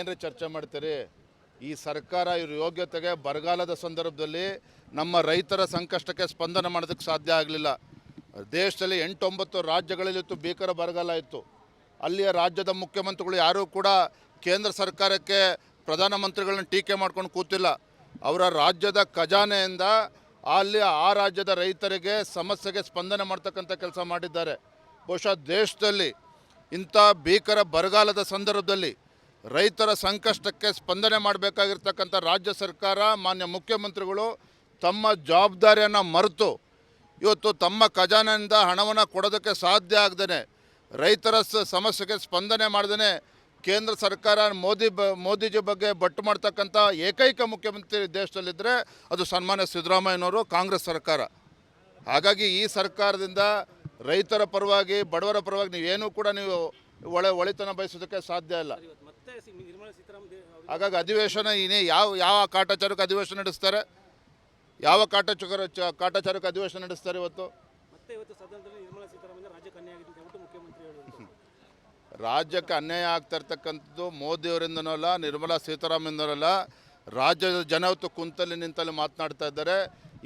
ಏನ್ರಿ ಚರ್ಚೆ ಮಾಡ್ತೀರಿ? ಈ ಸರ್ಕಾರ ಇವ್ರ ಯೋಗ್ಯತೆಗೆ ಬರಗಾಲದ ಸಂದರ್ಭದಲ್ಲಿ ನಮ್ಮ ರೈತರ ಸಂಕಷ್ಟಕ್ಕೆ ಸ್ಪಂದನ ಮಾಡೋದಕ್ಕೆ ಸಾಧ್ಯ ಆಗಲಿಲ್ಲ. ದೇಶದಲ್ಲಿ ಎಂಟೊಂಬತ್ತು ರಾಜ್ಯಗಳಲ್ಲಿ ಇತ್ತು ಭೀಕರ ಬರಗಾಲ ಇತ್ತು. ಅಲ್ಲಿಯ ರಾಜ್ಯದ ಮುಖ್ಯಮಂತ್ರಿಗಳು ಯಾರೂ ಕೂಡ ಕೇಂದ್ರ ಸರ್ಕಾರಕ್ಕೆ ಪ್ರಧಾನಮಂತ್ರಿಗಳನ್ನ ಟೀಕೆ ಮಾಡ್ಕೊಂಡು ಕೂತಿಲ್ಲ. ಅವರ ರಾಜ್ಯದ ಖಜಾನೆಯಿಂದ ಅಲ್ಲಿ ಆ ರಾಜ್ಯದ ರೈತರಿಗೆ ಸಮಸ್ಯೆಗೆ ಸ್ಪಂದನೆ ಮಾಡ್ತಕ್ಕಂಥ ಕೆಲಸ ಮಾಡಿದ್ದಾರೆ. ಬಹುಶಃ ದೇಶದಲ್ಲಿ ಇಂಥ ಭೀಕರ ಬರಗಾಲದ ಸಂದರ್ಭದಲ್ಲಿ ರೈತರ ಸಂಕಷ್ಟಕ್ಕೆ ಸ್ಪಂದನೆ ಮಾಡಬೇಕಾಗಿರ್ತಕ್ಕಂಥ ರಾಜ್ಯ ಸರ್ಕಾರ, ಮಾನ್ಯ ಮುಖ್ಯಮಂತ್ರಿಗಳು ತಮ್ಮ ಜವಾಬ್ದಾರಿಯನ್ನು ಮರೆತು ಇವತ್ತು ತಮ್ಮ ಖಜಾನೆಯಿಂದ ಹಣವನ್ನು ಕೊಡೋದಕ್ಕೆ ಸಾಧ್ಯ ಆಗದೇ ರೈತರ ಸಮಸ್ಯೆಗೆ ಸ್ಪಂದನೆ ಮಾಡ್ದೇ ಕೇಂದ್ರ ಸರ್ಕಾರ ಮೋದಿ ಬ, ಮೋದಿಜಿ ಬಗ್ಗೆ ಬಟ್ಟು ಮಾಡ್ತಕ್ಕಂಥ ಏಕೈಕ ಮುಖ್ಯಮಂತ್ರಿ ದೇಶದಲ್ಲಿದ್ದರೆ ಅದು ಸನ್ಮಾನ್ಯ ಸಿದ್ದರಾಮಯ್ಯನವರು, ಕಾಂಗ್ರೆಸ್ ಸರ್ಕಾರ. ಹಾಗಾಗಿ ಈ ಸರ್ಕಾರದಿಂದ ರೈತರ ಪರವಾಗಿ, ಬಡವರ ಪರವಾಗಿ ನೀವೇನೂ ಕೂಡ ನೀವು ಒಳೆ ಒಳಿತನ ಬಯಸೋದಕ್ಕೆ ಸಾಧ್ಯ ಇಲ್ಲ. ಹಾಗಾಗಿ ಅಧಿವೇಶನ ಇನ್ನೇ ಯಾವ ಯಾವ ಕಾಟಾಚಾರಕ್ಕೆ ಅಧಿವೇಶನ ನಡೆಸ್ತಾರೆ? ಯಾವ ಕಾಟಾಚಾರ ಕಾಟಾಚಾರಕ್ಕೆ ಅಧಿವೇಶನ ನಡೆಸ್ತಾರೆ ಇವತ್ತು? ರಾಜ್ಯಕ್ಕೆ ಅನ್ಯಾಯ ಆಗ್ತಾ ಇರ್ತಕ್ಕಂಥದ್ದು ಮೋದಿಯವರಿಂದನೂ ಅಲ್ಲ ನಿರ್ಮಲಾ ಸೀತಾರಾಮನ್ದನೂ ಅಲ್ಲ ರಾಜ್ಯದ ಜನ ಇವತ್ತು ಕುಂತಲ್ಲಿ ನಿಂತಲ್ಲಿ ಮಾತನಾಡ್ತಾ ಇದ್ದಾರೆ.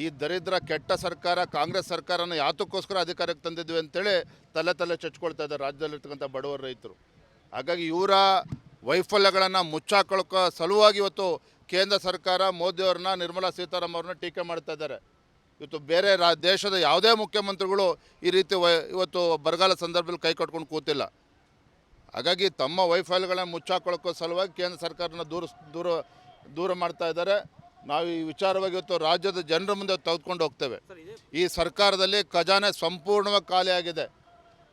ಈ ದರಿದ್ರ ಕೆಟ್ಟ ಸರ್ಕಾರ, ಕಾಂಗ್ರೆಸ್ ಸರ್ಕಾರನ ಯಾತಕ್ಕೋಸ್ಕರ ಅಧಿಕಾರಕ್ಕೆ ತಂದಿದ್ವಿ ಅಂತೇಳಿ ತಲೆ ತಲೆ ಚಚ್ಕೊಳ್ತಾ ಇದ್ದಾರೆ ರಾಜ್ಯದಲ್ಲಿರ್ತಕ್ಕಂಥ ಬಡವರ ರೈತರು. ಹಾಗಾಗಿ ಇವರ ವೈಫಲ್ಯಗಳನ್ನು ಮುಚ್ಚಾಕೊಳ್ಳೋಕೆ ಸಲುವಾಗಿ ಇವತ್ತು ಕೇಂದ್ರ ಸರ್ಕಾರ ಮೋದಿಯವ್ರನ್ನ ನಿರ್ಮಲಾ ಸೀತಾರಾಮ್ ಅವ್ರನ್ನ ಟೀಕೆ ಮಾಡ್ತಾ ಇದ್ದಾರೆ. ಇವತ್ತು ಬೇರೆ ರಾ, ದೇಶದ ಯಾವುದೇ ಮುಖ್ಯಮಂತ್ರಿಗಳು ಈ ರೀತಿ ಇವತ್ತು ಬರಗಾಲ ಸಂದರ್ಭದಲ್ಲಿ ಕೈ ಕಟ್ಕೊಂಡು ಕೂತಿಲ್ಲ. ಹಾಗಾಗಿ ತಮ್ಮ ವೈಫಲ್ಯಗಳನ್ನ ಮುಚ್ಚಾಕೊಳ್ಳೋಕ್ಕೋ ಸಲುವಾಗಿ ಕೇಂದ್ರ ಸರ್ಕಾರನ ದೂರ ದೂರ ದೂರ ಮಾಡ್ತಾ ಇದ್ದಾರೆ. ನಾವು ಈ ವಿಚಾರವಾಗಿ ಇವತ್ತು ರಾಜ್ಯದ ಜನರ ಮುಂದೆ ತೆಗೆದುಕೊಂಡು ಹೋಗ್ತೇವೆ. ಈ ಸರ್ಕಾರದಲ್ಲಿ ಖಜಾನೆ ಸಂಪೂರ್ಣವಾಗಿ ಖಾಲಿಯಾಗಿದೆ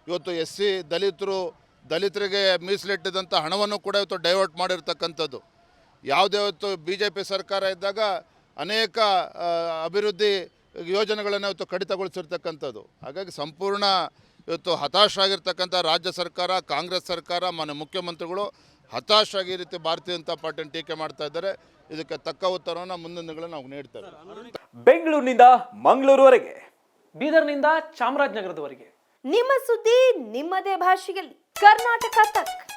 ಇವತ್ತು ಎಸ್ ಸಿ ದಲಿತರು ದಲಿತರಿಗೆ ಮೀಸಲಿಟ್ಟಿದಂಥ ಹಣವನ್ನು ಕೂಡ ಇವತ್ತು ಡೈವರ್ಟ್ ಮಾಡಿರ್ತಕ್ಕಂಥದ್ದು. ಯಾವುದೇ ಇವತ್ತು ಬಿ ಜೆ ಪಿ ಸರ್ಕಾರ ಇದ್ದಾಗ ಅನೇಕ ಅಭಿವೃದ್ಧಿ ಯೋಜನೆಗಳನ್ನು ಇವತ್ತು ಕಡಿತಗೊಳಿಸಿರ್ತಕ್ಕಂಥದ್ದು. ಹಾಗಾಗಿ ಸಂಪೂರ್ಣ ಇವತ್ತು ಹತಾಶರಾಗಿರ್ತಕ್ಕಂಥ ರಾಜ್ಯ ಸರ್ಕಾರ ಕಾಂಗ್ರೆಸ್ ಸರ್ಕಾರ ಮಾನ್ಯ ಮುಖ್ಯಮಂತ್ರಿಗಳು ರೀತಿ ಭಾರತೀಯ ಜನತಾ ಪಾರ್ಟಿ ಟೀಕೆ ಮಾಡ್ತಾ ಇದ್ದಾರೆ. ಇದಕ್ಕೆ ತಕ್ಕ ಉತ್ತರವನ್ನು ಮುಂದಿನ ದಿನಗಳ ನಾವು ನೀಡ್ತೇವೆ. ಬೆಂಗಳೂರಿನಿಂದ ಮಂಗಳೂರುವರೆಗೆ ಬೀದರ್ನಿಂದ ಚಾಮರಾಜನಗರದವರೆಗೆ. ನಿಮ್ಮ ಸುದ್ದಿ ನಿಮ್ಮದೇ ಭಾಷೆಯಲ್ಲಿ. ಕರ್ನಾಟಕ ತಕ್.